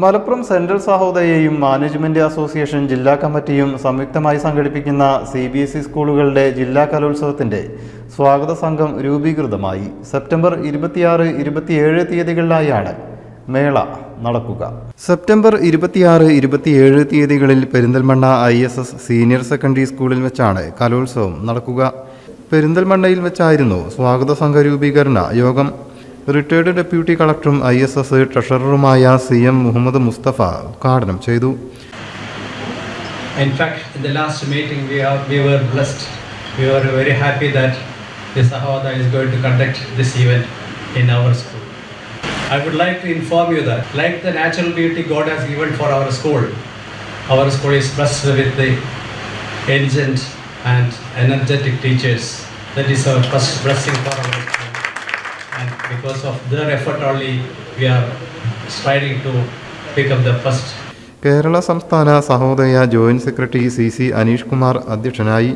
Malappuram central സഹോദയയും management association ജില്ലാ കമ്മിറ്റിയും സംയുക്തമായി സംഘടിപ്പിക്കുന്ന സി ബി എസ് ഇ സ്കൂളുകളുടെ ജില്ലാ കലോത്സവത്തിന്റെ സ്വാഗത സംഘം രൂപീകൃതമായി. സെപ്റ്റംബർ ഇരുപത്തിയാറ് ഇരുപത്തിയേഴ് തീയതികളിലായാണ് മേള നടക്കുക. സെപ്റ്റംബർ ഇരുപത്തിയാറ് ഇരുപത്തിയേഴ് തീയതികളിൽ Perinthalmanna I S S senior secondary സ്കൂളിൽ വെച്ചാണ് കലോത്സവം നടക്കുക. പെരിന്തൽമണ്ണയിൽ വെച്ചായിരുന്നു സ്വാഗത സംഘ രൂപീകരണ യോഗം. Retired deputy കളക്ടറും I S S ട്രഷററുമായ C M Muhammad Mustafa ഉദ്ഘാടനം ചെയ്തു In fact, in the last meeting, we, are, we were blessed. We were very happy that the Sahoda is going to conduct this event in our school. I would like to inform you that, like the natural beauty God has given for our school, our school is blessed with the intelligent and energetic teachers. That is our first blessing for our school. And because of their effort only, we are striving to become the first. Kerala സംസ്ഥാന Sahodaya joint secretary C C Aneesh Kumar അധ്യക്ഷനായി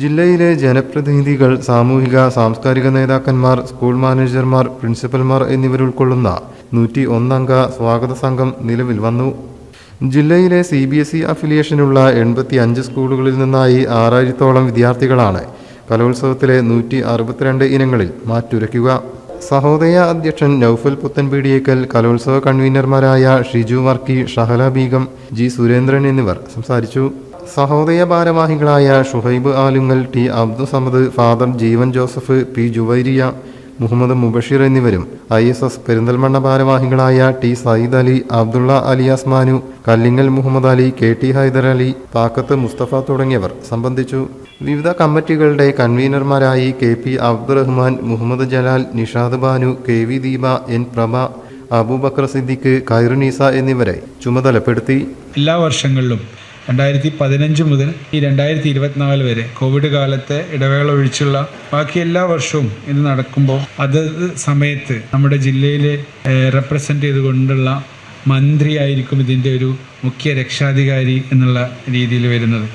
ജില്ലയിലെ ജനപ്രതിനിധികൾ സാമൂഹിക സാംസ്കാരിക നേതാക്കന്മാർ school മാനേജർമാർ പ്രിൻസിപ്പൽമാർ എന്നിവരുൾക്കൊള്ളുന്ന നൂറ്റി ഒന്നംഗ സ്വാഗത സംഘം നിലവിൽ വന്നു. ജില്ലയിലെ സി ബി എസ് ഇ അഫിലിയേഷനുള്ള എൺപത്തി അഞ്ച് സ്കൂളുകളിൽ നിന്നായി ആറായിരത്തോളം വിദ്യാർത്ഥികളാണ് കലോത്സവത്തിലെ നൂറ്റി അറുപത്തിരണ്ട് ഇനങ്ങളിൽ മാറ്റുരയ്ക്കുക. സഹോദയ അധ്യക്ഷൻ നൌഫൽ പുത്തൻപീടിയേക്കൽ കലോത്സവ കൺവീനർമാരായ ഷിജു വർക്കി ഷഹല ബീഗം ജി സുരേന്ദ്രൻ എന്നിവർ സംസാരിച്ചു. സഹോദയ ഭാരവാഹികളായ Shuhaib Alungal T Abdussamad father Jeevan Joseph P Juvairiya Muhammad Mubasheer എന്നിവരും ഐ എസ് എസ് പെരിന്തൽമണ്ണ ഭാരവാഹികളായ T Sayyid Ali Abdulla alias Manu Kallingal Muhammad Ali K T Haidar Ali Pakkath Mustafa തുടങ്ങിയവർ സംബന്ധിച്ചു. വിവിധ കമ്മിറ്റികളുടെ കൺവീനർമാരായി K P Abdurahman Muhammad Jalal Nishad Banu K V Deepa N Prabha Aboobacker Siddique Khairunnisa എന്നിവരെ ചുമതലപ്പെടുത്തി. എല്ലാ വർഷങ്ങളിലും രണ്ടായിരത്തി പതിനഞ്ച് മുതൽ ഈ രണ്ടായിരത്തി ഇരുപത്തിനാല് വരെ കോവിഡ് കാലത്തെ ഇടവേള ഒഴിച്ചുള്ള ബാക്കി എല്ലാ വർഷവും ഇത് നടക്കുമ്പോൾ അതത് സമയത്ത് നമ്മുടെ ജില്ലയിലെ റെപ്രസെന്റ് ചെയ്തുകൊണ്ടുള്ള മന്ത്രിയായിരിക്കും ഇതിന്റെ ഒരു മുഖ്യ രക്ഷാധികാരി എന്നുള്ള രീതിയിൽ വരുന്നത്.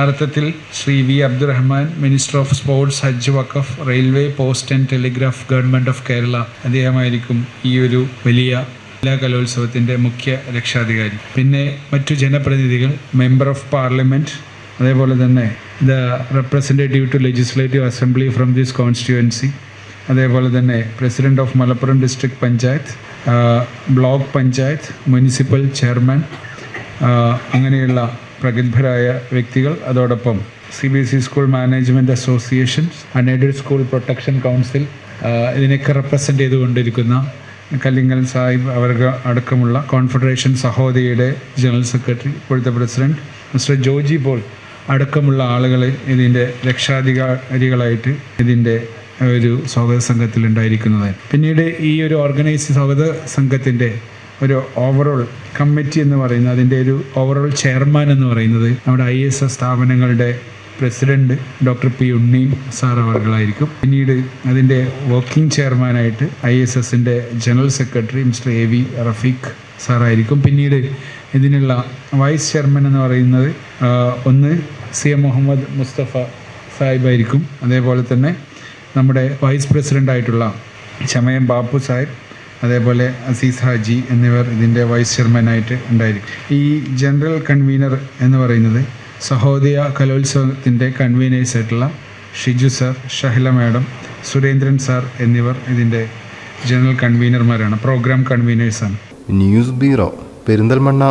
അർത്ഥത്തിൽ Shri V Abdurahman minister of sports Hajj Waqf railway post and telegraph government of Kerala അദ്ദേഹമായിരിക്കും ഈ ഒരു വലിയ ജില്ലാ കലോത്സവത്തിന്റെ മുഖ്യ രക്ഷാധികാരി. പിന്നെ മറ്റു ജനപ്രതിനിധികൾ മെമ്പർ ഓഫ് പാർലമെന്റ് അതേപോലെ തന്നെ the representative to legislative assembly from this constituency അതേപോലെ തന്നെ president of Malappuram district panchayat block panchayat municipal chairman അങ്ങനെയുള്ള പ്രഗത്ഭരായ വ്യക്തികൾ. അതോടൊപ്പം C B S E school management association unaided school protection council ഇതിനെയൊക്കെ represent ചെയ്തുകൊണ്ടിരിക്കുന്ന കല്ലിങ്ങൽ സാഹിബ് അവർക്ക് അടക്കമുള്ള കോൺഫെഡറേഷൻ സഹോദരിയുടെ ജനറൽ സെക്രട്ടറി ഇപ്പോഴത്തെ പ്രസിഡന്റ് മിസ്റ്റർ ജോജി പോൾ അടക്കമുള്ള ആളുകളെ ഇതിന്റെ രക്ഷാധികാരികളായിട്ട് ഇതിന്റെ ഒരു സ്വാഗത സംഘത്തിൽ ഉണ്ടായിരിക്കുന്നത് പിന്നീട് ഈ ഒരു ഓർഗനൈസ് സ്വാഗത സംഘത്തിന്റെ ഒരു ഓവറോൾ കമ്മിറ്റി എന്ന് പറയുന്നത് അതിന്റെ ഒരു ഓവറോൾ ചെയർമാൻ എന്ന് പറയുന്നത് നമ്മുടെ ഐ എസ് എസ് സ്ഥാപനങ്ങളുടെ president doctor P Unni sir അവർകളായിരിക്കും പിന്നീട് അതിന്റെ വർക്കിംഗ് ചെയർമാനായിട്ട് ഐ എസ് എസിന്റെ general secretary mister A V Rafeeq സാറായിരിക്കും പിന്നീട് ഇതിനുള്ള വൈസ് ചെയർമാൻ എന്ന് പറയുന്നത് ഒന്ന് സി എം മുഹമ്മദ് മുസ്തഫ സാഹിബായിരിക്കും അതേപോലെ തന്നെ നമ്മുടെ വൈസ് പ്രസിഡന്റായിട്ടുള്ള ചമയം ബാപ്പു സാഹിബ് അതേപോലെ അസീസ് ഹാജി എന്നിവർ ഇതിന്റെ വൈസ് ചെയർമാനായിട്ട് ഉണ്ടായിരിക്കും. ഈ ജനറൽ കൺവീനർ എന്ന് പറയുന്നത് സഹോദയ കലോത്സവത്തിന്റെ കൺവീനേഴ്സ് ആയിട്ടുള്ള Shiju sir Shahala madam Surendran sir എന്നിവർ ഇതിന്റെ ജനറൽ കൺവീനർമാരാണ് പ്രോഗ്രാം കൺവീനേഴ്സാണ്. News bureau Perinthalmanna.